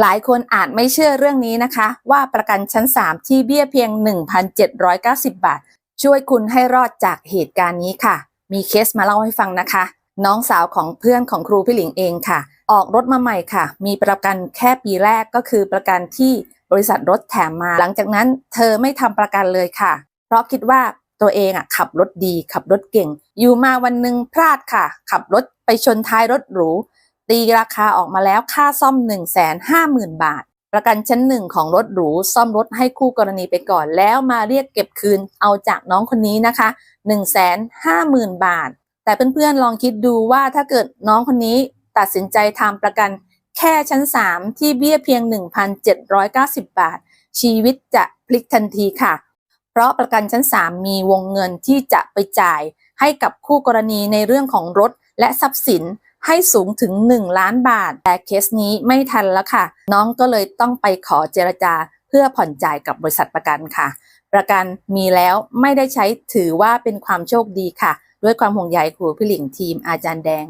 หลายคนอาจไม่เชื่อเรื่องนี้นะคะ ว่าประกันชั้น 3 ที่เบี้ยเพียง 1,790 บาท ช่วยคุณให้รอดจากเหตุการณ์นี้ค่ะ มีเคสมาเล่าให้ฟังนะคะ น้องสาวของเพื่อนของครูพี่หลิงเองค่ะ ออกรถมาใหม่ค่ะ มีประกันแค่ปีแรกก็คือประกันที่บริษัทรถแถมมา หลังจากนั้นเธอไม่ทำประกันเลยค่ะ เพราะคิดว่าตัวเองอะขับรถดีขับรถเก่ง อยู่มาวันหนึ่งพลาดค่ะ ขับรถไปชนท้ายรถหรู ตีราคาออกมาแล้วค่าซ่อม 1 5 0 0 0 0 บาท ประกันชั้นหนึ่งของรถหรูซ่อมรถให้คู่กรณีไปก่อน แล้วมาเรียกเก็บคืนเอาจากน้องคนนี้นะคะ 1 5 0 0 0 0 บาท แต่เพื่อนๆลองคิดดูว่าถ้าเกิดน้องคนนี้ตัดสินใจทำประกันแค่ชั้น 3 ที่เบี้ยเพียง 1,790 บาท ชีวิตจะพลิกทันทีค่ะ เพราะประกันชั้น 3 มีวงเงินที่จะไปจ่ายให้กับคู่กรณีในเรื่องของรถและทรัพย์สิน ให้สูงถึง 1 ล้านบาท แต่เคสนี้ไม่ทันแล้วค่ะ น้องก็เลยต้องไปขอเจรจาเพื่อผ่อนจ่ายกับบริษัทประกันค่ะ ประกันมีแล้วไม่ได้ใช้ถือว่าเป็นความโชคดีค่ะ ด้วยความห่วงใยครูพี่หลิงทีมอาจารย์แดง